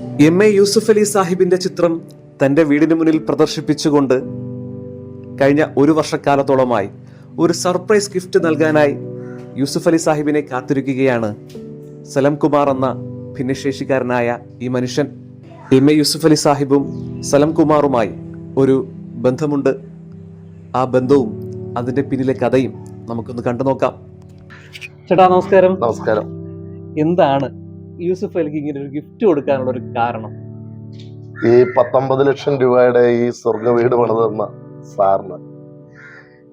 M A Yusuf Ali സാഹിബിന്റെ ചിത്രം തന്റെ വീടിന് മുന്നിൽ പ്രദർശിപ്പിച്ചുകൊണ്ട് കഴിഞ്ഞ ഒരു വർഷക്കാലത്തോളമായി ഒരു സർപ്രൈസ് ഗിഫ്റ്റ് നൽകാനായി യൂസുഫ് അലി സാഹിബിനെ കാത്തിരിക്കുകയാണ് സലം കുമാർ എന്ന ഭിന്നശേഷിക്കാരനായ ഈ മനുഷ്യൻ. എം എ യൂസുഫ് അലി സാഹിബും സലം കുമാറുമായി ഒരു ബന്ധമുണ്ട്. ആ ബന്ധവും അതിന്റെ പിന്നിലെ കഥയും നമുക്കൊന്ന് കണ്ടു നോക്കാം ചേട്ടാ നമസ്കാരം. നമസ്കാരം. എന്താണ് യൂസുഫ് അലിക്ക് ഇങ്ങനെ ഒരു ഗിഫ്റ്റ് കൊടുക്കാനുള്ള ഒരു കാരണം. ഈ പത്തൊമ്പത് ലക്ഷം രൂപയുടെ ഈ സ്വർഗ വീട് പണിത് തന്ന സാറിന്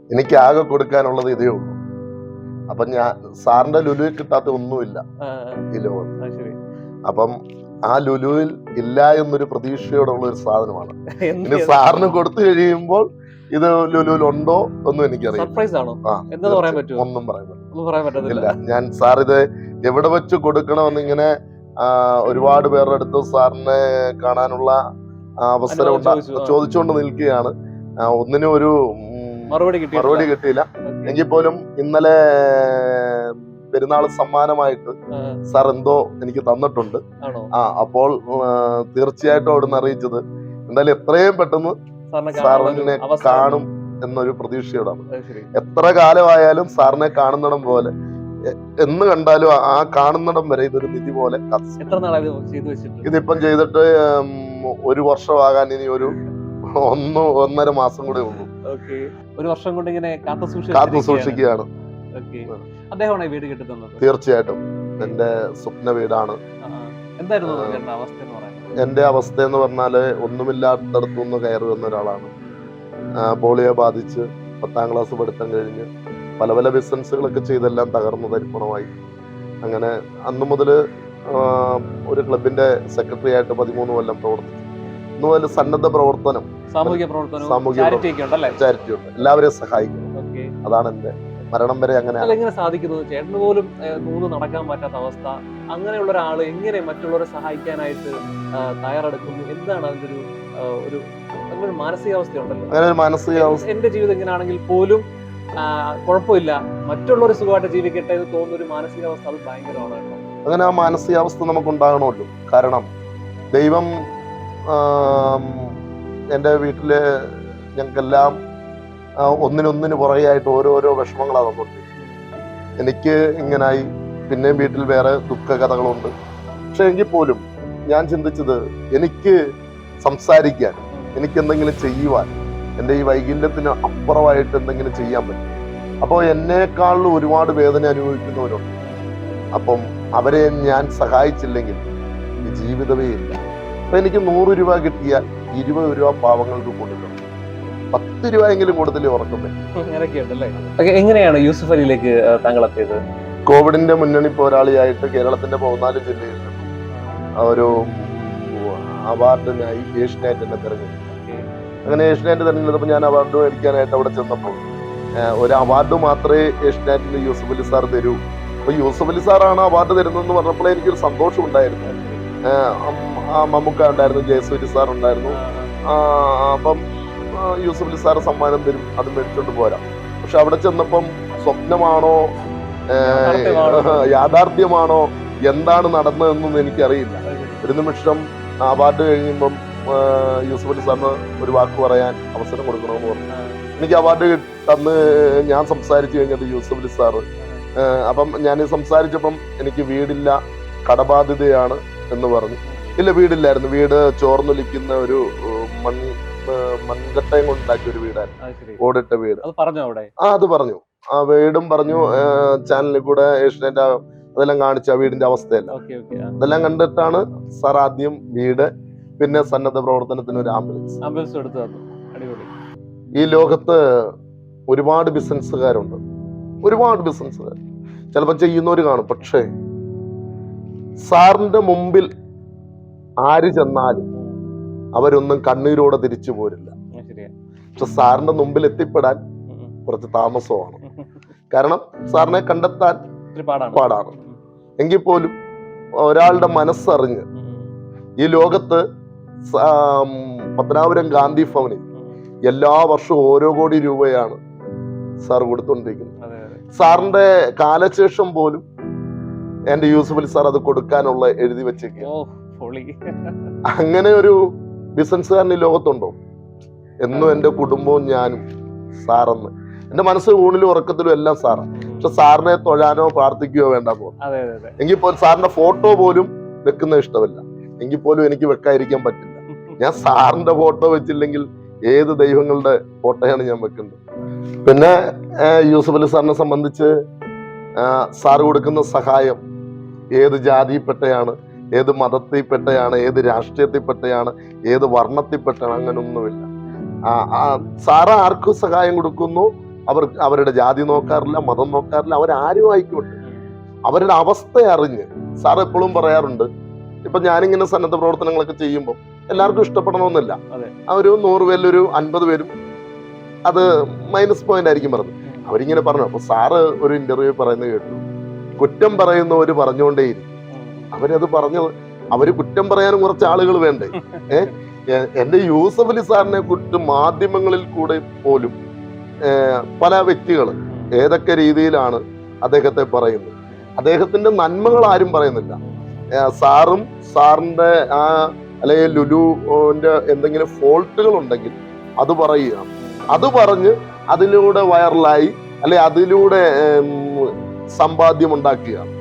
എനിക്ക് ആകെ കൊടുക്കാനുള്ളത് ഇതേ ഉള്ളൂ. അപ്പൊ ഞാൻ സാറിന്റെ ലുലുവിൽ കിട്ടാത്ത ഒന്നുമില്ല ഈ ലോകത്ത്. അപ്പം ആ ലുലുവിൽ ഇല്ല എന്നൊരു പ്രതീക്ഷയോടുള്ള ഒരു സാധനമാണ്. ഇനി സാറിന് കൊടുത്തു കഴിയുമ്പോൾ ഇത് ലുലുവിൽ ഉണ്ടോ ഒന്നും എനിക്കറിയാം സർപ്രൈസ് ആണോ എന്താ പറയാൻ പറ്റുമോ? ഒന്നും പറയാൻ പറ്റില്ല. ഇല്ല ഞാൻ സാർ ഇത് എവിടെ വെച്ച് കൊടുക്കണമെന്ന് ഇങ്ങനെ ഒരുപാട് പേരുടെ അടുത്ത് സാറിനെ കാണാനുള്ള അവസരം ചോദിച്ചുകൊണ്ട് നിൽക്കുകയാണ്. ഒന്നിനും ഒരു മറുപടി മറുപടി കിട്ടിയില്ല. എങ്കിൽ പോലും ഇന്നലെ പെരുന്നാൾ സമ്മാനമായിട്ട് സാർ എന്തോ എനിക്ക് തന്നിട്ടുണ്ട്. ആ അപ്പോൾ തീർച്ചയായിട്ടും അവിടുന്ന് അറിയിച്ചത്. എന്തായാലും എത്രയും പെട്ടെന്ന് സാറിനെ. കാണും എന്നൊരു പ്രതീക്ഷയോടാണ്. എത്ര കാലമായാലും സാറിനെ കാണുന്നിടം പോലെ എന്ന് കണ്ടാലും ആ- കാണുന്നിടം വരെ ഇതൊരു നിധി പോലെ ഇതിപ്പം ചെയ്തിട്ട് ഒരു വർഷമാകാൻ ഇനി ഒരു ഒന്ന് ഒന്നര മാസം കൂടെ ഉള്ളൂ. ഒരു വർഷം കൊണ്ട് ഇങ്ങനെ കാത്തു സൂക്ഷിക്കുകയാണ്. അദ്ദേഹമാണ് വീട് തീർച്ചയായിട്ടും. എന്റെ സ്വപ്ന വീടാണ്. എന്തായിരുന്നു അവസ്ഥ എന്റെ അവസ്ഥ എന്ന് പറഞ്ഞാൽ ഒന്നുമില്ലാത്തടത്തു നിന്ന് കയറി വന്ന ഒരാളാണ്. പോളിയോ ബാധിച്ച് പത്താം ക്ലാസ് പഠിത്തം കഴിഞ്ഞ് പല പല ബിസിനസ്സുകളൊക്കെ ചെയ്തെല്ലാം തകർന്നു തരിപ്പണമായി. അങ്ങനെ അന്നു മുതൽ ഒരു ക്ലബിന്റെ സെക്രട്ടറി ആയിട്ട് പതിമൂന്ന് കൊല്ലം പ്രവർത്തിച്ചു. അന്ന് മുതൽ സന്നദ്ധ പ്രവർത്തനം സാമൂഹിക പ്രവർത്തനം സാമൂഹിക ചാരിറ്റി ഉണ്ട് എല്ലാവരെയും സഹായിക്കും. അതാണ് എന്റെ മരണം വരെ അങ്ങനെ അതെങ്ങനെ സാധിക്കുന്നത് ചേട്ടന് പോലും നൂന്ന് നടക്കാൻ പറ്റാത്ത അവസ്ഥ. അങ്ങനെയുള്ള ഒരാൾ എങ്ങനെ മറ്റുള്ളവരെ സഹായിക്കാനായിട്ട് തയ്യാറെടുക്കുന്നു? എന്താണ് അതിന്റെ ഒരു ഒരു അങ്ങനെ ഒരു മാനസികാവസ്ഥ ഉണ്ടല്ലോ അങ്ങനെ ഒരു മാനസികാവസ്ഥ. എന്റെ ജീവിതം ഇങ്ങനെയാണെങ്കിൽ പോലും കുഴപ്പമില്ല. മറ്റുള്ളവർ സുഖമായിട്ട് ജീവിക്കട്ടെ എന്ന് തോന്നുന്ന ഒരു മാനസികാവസ്ഥ അത് ഭയങ്കരമാണ് കേട്ടോ. അങ്ങനെ ആ മാനസികാവസ്ഥ നമുക്ക് ഉണ്ടാകണമല്ലോ കാരണം ദൈവം എന്റെ വീട്ടിലെ ഞങ്ങൾക്കെല്ലാം ഒന്നിനൊന്നിന് പുറകെയായിട്ട് ഓരോരോ വിഷമങ്ങളാണ് തന്നുണ്ട് എനിക്ക് ഇങ്ങനായി പിന്നെയും വീട്ടിൽ വേറെ ദുഃഖ കഥകളുണ്ട് പക്ഷെ എങ്കിൽ പോലും ഞാൻ ചിന്തിച്ചത് എനിക്ക് സംസാരിക്കാൻ എനിക്ക് എന്തെങ്കിലും ചെയ്യുവാൻ എന്റെ ഈ വൈകല്യത്തിന് അപ്പുറമായിട്ട് എന്തെങ്കിലും ചെയ്യാൻ പറ്റും. അപ്പോൾ എന്നേക്കാളും ഒരുപാട് വേദന അനുഭവിക്കുന്നവരുണ്ട്. അപ്പം അവരെ ഞാൻ സഹായിച്ചില്ലെങ്കിൽ ജീവിതമേ ഇല്ല. അപ്പം എനിക്ക് നൂറ് രൂപ കിട്ടിയാൽ ഇരുപത് രൂപ പാവങ്ങൾക്ക് കൊടുക്കണം. പത്ത് രൂപയെങ്കിലും കൂടുതൽ ഉണ്ടല്ലേ എങ്ങനെയാണ് യൂസുഫ് അലിയിലേക്ക് താങ്കൾ എത്തിയത് കോവിഡിന്റെ മുന്നണി പോരാളിയായിട്ട് കേരളത്തിന്റെ പതിനാല് ജില്ലയിൽ ഒരു അവാർഡിനായി ഏഷ്യനായിട്ടിനെ തിരഞ്ഞെടുത്തു. അങ്ങനെ ഏഷ്യനായിട്ട് തിരഞ്ഞെടുത്തപ്പോൾ ഞാൻ അവാർഡ് മേടിക്കാനായിട്ട് അവിടെ ചെന്നപ്പോൾ ഒരു അവാർഡ് മാത്രമേ ഏഷ്യനാറ്റിന് യൂസുഫ് അലി സാർ തരൂ. അപ്പൊ യൂസുഫ് അലി സാറാണ് അവാർഡ് തരുന്നതെന്ന് പറഞ്ഞപ്പോൾ എനിക്കൊരു സന്തോഷം ഉണ്ടായിരുന്നു. ആ മമ്മൂക്ക ഉണ്ടായിരുന്നു ജയസൂരി സാർ ഉണ്ടായിരുന്നു. അപ്പം യൂസഫ് അലി സാറ് സമ്മാനം തരും. അത് മേടിച്ചോണ്ട് പോരാ. പക്ഷെ അവിടെ ചെന്നപ്പം സ്വപ്നമാണോ യാഥാർത്ഥ്യമാണോ? എന്താണ് നടന്നതെന്നൊന്നും എനിക്കറിയില്ല. ഒരു നിമിഷം അവാർഡ് കഴിയുമ്പം യൂസഫ് അലി സാറിന് ഒരു വാക്ക് പറയാൻ അവസരം കൊടുക്കണമെന്ന് പറഞ്ഞു. എനിക്ക് അവാർഡ് തന്ന് ഞാൻ സംസാരിച്ചു കഴിഞ്ഞത് യൂസഫ് അലി സാറ് അപ്പം ഞാൻ സംസാരിച്ചപ്പം എനിക്ക് വീടില്ല കടബാധ്യതയാണ് എന്ന് പറഞ്ഞു. ഇല്ല വീടില്ലായിരുന്നു. വീട് ചോർന്നൊലിക്കുന്ന ഒരു ആ, മൺകട്ടയും കൊണ്ടുണ്ടാക്കിയ ഒരു വീടായിരുന്നു ഓടിട്ട വീട്. പറഞ്ഞോ അവിടെ? ആ അത് പറഞ്ഞു. ആ വീടും പറഞ്ഞു ചാനലിൽ കൂടെ ഏഷ്യനെറ്റ് അതെല്ലാം കാണിച്ചു ആ വീടിന്റെ അവസ്ഥയല്ല. അതെല്ലാം കണ്ടിട്ടാണ് സാർ ആദ്യം വീട് പിന്നെ സന്നദ്ധ പ്രവർത്തനത്തിന് ഒരു ആംബുലൻസ്. ആംബുലൻസ് എടുത്തു അടിപൊളി. ഈ ലോകത്ത് ഒരുപാട് ബിസിനസ്സുകാരുണ്ട്. ഒരുപാട് ബിസിനസ്സുകാർ. ചിലപ്പോൾ ചെയ്യുന്നവർ കാണും. പക്ഷേ സാറിന്റെ മുമ്പിൽ ആര് ചെന്നാലും അവരൊന്നും കണ്ണീരോടെ തിരിച്ചു പോരില്ല. പക്ഷെ സാറിന്റെ മുമ്പിൽ എത്തിപ്പെടാൻ. കുറച്ച് താമസമാണ്. കാരണം സാറിനെ കണ്ടെത്താൻ പാടാണ്. എങ്കിൽ പോലും ഒരാളുടെ മനസ്സറിഞ്ഞ് ഈ ലോകത്ത് പത്തനാപുരം ഗാന്ധി ഭവനിൽ. എല്ലാ വർഷവും ഓരോ കോടി രൂപയാണ് സാർ കൊടുത്തുകൊണ്ടിരിക്കുന്നത്. അതെ സാറിന്റെ കാലശേഷം പോലും എന്റെ യൂസഫലി സാർ അത് കൊടുക്കാനുള്ള എഴുതി വെച്ചേക്കുക അങ്ങനെ ഒരു ബിസിനസ്സുകാരൻ ഈ ലോകത്തുണ്ടോ? എന്നും എന്റെ കുടുംബവും ഞാനും സാറെന്ന്. എന്റെ മനസ്സ് ഊണിലും ഉറക്കത്തിലും എല്ലാം സാറാണ് പക്ഷെ സാറിനെ തൊഴാനോ പ്രാർത്ഥിക്കുകയോ വേണ്ട പോകും എങ്കിൽ പോലും സാറിന്റെ ഫോട്ടോ പോലും വെക്കുന്ന ഇഷ്ടമല്ല. എങ്കിൽ പോലും എനിക്ക് വെക്കാതിരിക്കാൻ പറ്റില്ല. ഞാൻ സാറിന്റെ ഫോട്ടോ വെച്ചില്ലെങ്കിൽ ഏത് ദൈവങ്ങളുടെ ഫോട്ടോയാണ് ഞാൻ വെക്കുന്നത്? പിന്നെ യൂസഫ് അലി സാറിനെ സംബന്ധിച്ച് സാർ സാറ് കൊടുക്കുന്ന സഹായം ഏത് ജാതിയിൽപ്പെട്ടയാണ്? ഏത് മതത്തിൽപ്പെട്ടയാണ് ഏത് രാഷ്ട്രീയത്തിൽപ്പെട്ടയാണ് ഏത് വർണത്തിൽപ്പെട്ടാണ് അങ്ങനൊന്നുമില്ല. ആ, സാറ് ആർക്കും സഹായം കൊടുക്കുന്നു. അവർ അവരുടെ ജാതി നോക്കാറില്ല മതം നോക്കാറില്ല അവരാരും ആയിക്കോട്ടെ. അവരുടെ അവസ്ഥ അറിഞ്ഞ് സാർ എപ്പോഴും പറയാറുണ്ട് ഇപ്പൊ ഞാനിങ്ങനെ സന്നദ്ധ പ്രവർത്തനങ്ങളൊക്കെ ചെയ്യുമ്പോൾ എല്ലാവർക്കും ഇഷ്ടപ്പെടണമെന്നില്ല. ഒരു നൂറ് പേരിലൊരു അൻപത് പേരും അത് മൈനസ് പോയിന്റ് ആയിരിക്കും പറഞ്ഞത്. അവരിങ്ങനെ പറഞ്ഞു അപ്പൊ സാറ് ഒരു ഇന്റർവ്യൂ പറയുന്നത് കേട്ടു. കുറ്റം പറയുന്നവര് പറഞ്ഞുകൊണ്ടേയിരിക്കും. അവരത് പറഞ്ഞത് അവർ കുറ്റം പറയാനും കുറച്ച് ആളുകൾ വേണ്ടേ? ഏഹ് എന്റെ യൂസഫ് അലി സാറിനെ കുറിച്ച് മാധ്യമങ്ങളിൽ കൂടെ പോലും പല വ്യക്തികൾ ഏതൊക്കെ രീതിയിലാണ് അദ്ദേഹത്തെ പറയുന്നത്? അദ്ദേഹത്തിന്റെ നന്മകൾ ആരും പറയുന്നില്ല. സാറും സാറിന്റെ ആ അല്ലെങ്കിൽ ലുലുവിന്റെ എന്തെങ്കിലും ഫോൾട്ടുകൾ ഉണ്ടെങ്കിൽ അത് പറയുക. അത് പറഞ്ഞ് അതിലൂടെ വൈറലായി അല്ലെ അതിലൂടെ സമ്പാദ്യം ഉണ്ടാക്കുകയാണ്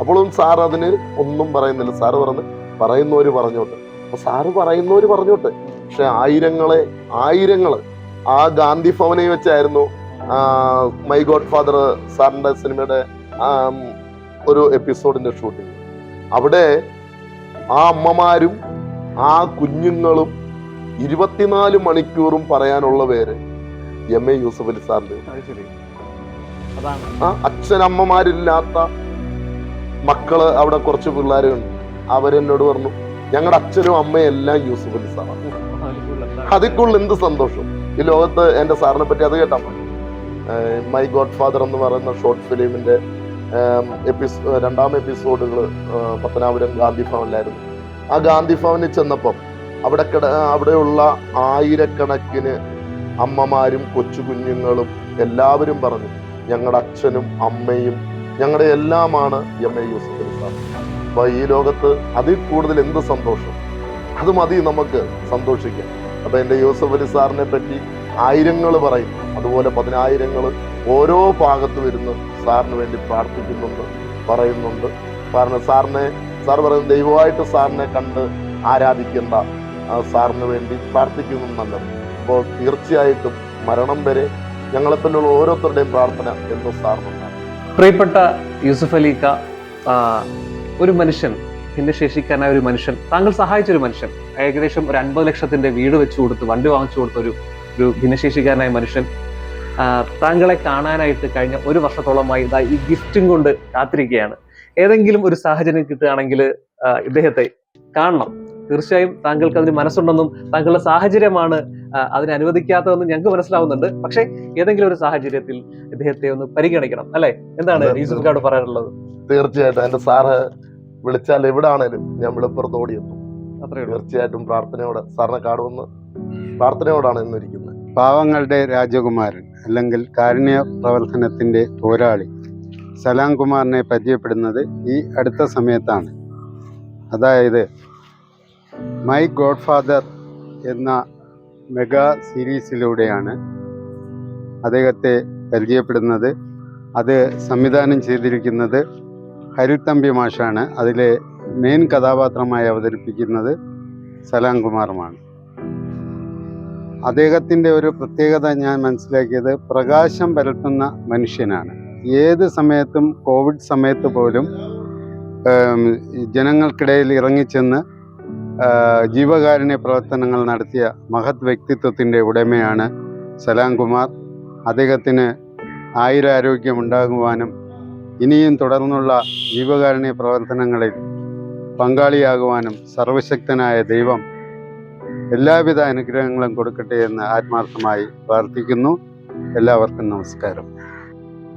അപ്പോഴും സാർ അതിന് ഒന്നും പറയുന്നില്ല. സാറ് പറഞ്ഞ് പറയുന്നവര് പറഞ്ഞോട്ടെ. അപ്പൊ സാറ് പറയുന്നവര് പറഞ്ഞോട്ടെ. പക്ഷെ ആയിരങ്ങളെ ആയിരങ്ങൾ. ആ ഗാന്ധി ഭവനെ വെച്ചായിരുന്നു മൈ ഗോഡ് ഫാദർ സാറിന്റെ സിനിമയുടെ ഒരു എപ്പിസോഡിന്റെ ഷൂട്ടിങ്. അവിടെ ആ അമ്മമാരും ആ കുഞ്ഞുങ്ങളും ഇരുപത്തിനാല് മണിക്കൂറും പറയാനുള്ള പേര് എം എ യൂസഫ് അലി സാറിന്റെ അച്ഛനമ്മമാരില്ലാത്ത മക്കൾ അവിടെ കുറച്ച് പിള്ളേരുണ്ട്. അവരെന്നോട് പറഞ്ഞു ഞങ്ങളുടെ അച്ഛനും അമ്മയും എല്ലാം യൂസഫ് അലി സാറാണ് അതിക്കുള്ള എന്ത് സന്തോഷം? ഈ ലോകത്ത് എന്റെ സാറിനെ പറ്റി അത് കേട്ടാ മൈ ഗോഡ് ഫാദർ എന്ന് പറയുന്ന ഷോർട്ട് ഫിലിമിന്റെ എപ്പിസോ രണ്ടാം എപ്പിസോഡുകൾ പത്തനാപുരം ഗാന്ധി ഭവനിലായിരുന്നു. ആ ഗാന്ധി ഭവനിൽ ചെന്നപ്പം അവിടെ കിട അവിടെയുള്ള ആയിരക്കണക്കിന് അമ്മമാരും കൊച്ചു കുഞ്ഞുങ്ങളും എല്ലാവരും പറഞ്ഞു ഞങ്ങളുടെ അച്ഛനും അമ്മയും ഞങ്ങളുടെ എല്ലാമാണ് എം എ യൂസഫ് അപ്പൊ ഈ ലോകത്ത് അതിൽ കൂടുതൽ എന്ത് സന്തോഷം? അത് മതി നമുക്ക് സന്തോഷിക്കാൻ. അപ്പൊ എന്റെ യൂസഫ് അലി സാറിനെ പറ്റി ആയിരങ്ങൾ പറയും അതുപോലെ പതിനായിരങ്ങൾ ഓരോ ഭാഗത്ത് വരുന്ന. സാറിന് വേണ്ടി പ്രാർത്ഥിക്കുന്നുണ്ട് പറയുന്നുണ്ട്. കാരണം സാറിനെ സാർ പറയുന്നത് ദൈവമായിട്ട് സാറിനെ കണ്ട് ആരാധിക്കേണ്ട സാറിന് വേണ്ടി പ്രാർത്ഥിക്കുന്നു നല്ലത്. അപ്പോൾ തീർച്ചയായിട്ടും മരണം വരെ ഞങ്ങളെപ്പോലുള്ള ഓരോരുത്തരുടെയും പ്രാർത്ഥന എന്ന് സാറിനുണ്ടാകും പ്രിയപ്പെട്ട യൂസുഫ് അലീക്ക ഒരു മനുഷ്യൻ ഭിന്നശേഷിക്കാനായ ഒരു മനുഷ്യൻ താങ്കൾ സഹായിച്ച ഒരു മനുഷ്യൻ ഏകദേശം ഒരു അൻപത് ലക്ഷത്തിന്റെ വീട് വെച്ചു കൊടുത്ത് വണ്ടി വാങ്ങിച്ചു കൊടുത്ത ഒരു ഒരു ഭിന്നശേഷിക്കാരനായ മനുഷ്യൻ താങ്കളെ കാണാനായിട്ട് കഴിഞ്ഞ ഒരു വർഷത്തോളമായി ഇതാ ഈ ഗിഫ്റ്റും കൊണ്ട് കാത്തിരിക്കുകയാണ്. ഏതെങ്കിലും ഒരു സാഹചര്യം കിട്ടുകയാണെങ്കിൽ ഇദ്ദേഹത്തെ കാണണം. തീർച്ചയായും താങ്കൾക്ക് അതിന് മനസ്സുണ്ടെന്നും താങ്കളുടെ സാഹചര്യമാണ് അതിനെ അനുവദിക്കാത്തതെന്നും ഞങ്ങൾക്ക് മനസ്സിലാവുന്നുണ്ട്. പക്ഷേ ഏതെങ്കിലും ഒരു സാഹചര്യത്തിൽ ഇദ്ദേഹത്തെ ഒന്ന് പരിഗണിക്കണം അല്ലെ? എന്താണ്. യൂസുഫ് ഖാട് പറയാനുള്ളത്? തീർച്ചയായിട്ടും. എന്റെ സാറ് വിളിച്ചാൽ എവിടാണേലും ഞാൻ വിളിപ്പുറത്ത് ഓടിയെത്തും തീർച്ചയായിട്ടും പ്രാർത്ഥനയോടെ സാറിനെ കാണുമെന്ന് പ്രാർത്ഥനയോടാണ് ഇന്നിരിക്കുന്നത്. പാവങ്ങളുടെ രാജകുമാരൻ അല്ലെങ്കിൽ കാരുണ്യ പ്രവർത്തനത്തിന്റെ പോരാളി സലാം കുമാറിനെ പരിചയപ്പെടുന്നത് ഈ അടുത്ത സമയത്താണ്. അതായത് മൈ ഗോഡ് ഫാദർ എന്ന മെഗാ സീരീസിലൂടെയാണ് അദ്ദേഹത്തെ പരിചയപ്പെടുന്നത്. അത് സംവിധാനം ചെയ്തിരിക്കുന്നത് ഹരിത്തമ്പി മാഷാണ് അതിലെ മെയിൻ കഥാപാത്രമായി അവതരിപ്പിക്കുന്നത് സലാം കുമാറുമാണ്. അദ്ദേഹത്തിന്റെ ഒരു പ്രത്യേകത ഞാൻ മനസ്സിലാക്കിയത് പ്രകാശം പരത്തുന്ന മനുഷ്യനാണ്. ഏത് സമയത്തും കോവിഡ് സമയത്ത് പോലും ജനങ്ങൾക്കിടയിൽ ഇറങ്ങിച്ചെന്ന് ജീവകാരുണ്യ പ്രവർത്തനങ്ങൾ നടത്തിയ മഹത് വ്യക്തിത്വത്തിന്റെ ഉടമയാണ് സലാം കുമാർ. അദ്ദേഹത്തിന് ആയുരാരോഗ്യം ഉണ്ടാകുവാനും ഇനിയും തുടർന്നുള്ള ജീവകാരുണ്യ പ്രവർത്തനങ്ങളിൽ പങ്കാളിയാകുവാനും സർവശക്തനായ ദൈവം എല്ലാവിധ അനുഗ്രഹങ്ങളും കൊടുക്കട്ടെ എന്ന് ആത്മാർത്ഥമായി പ്രാർത്ഥിക്കുന്നു. എല്ലാവർക്കും നമസ്കാരം.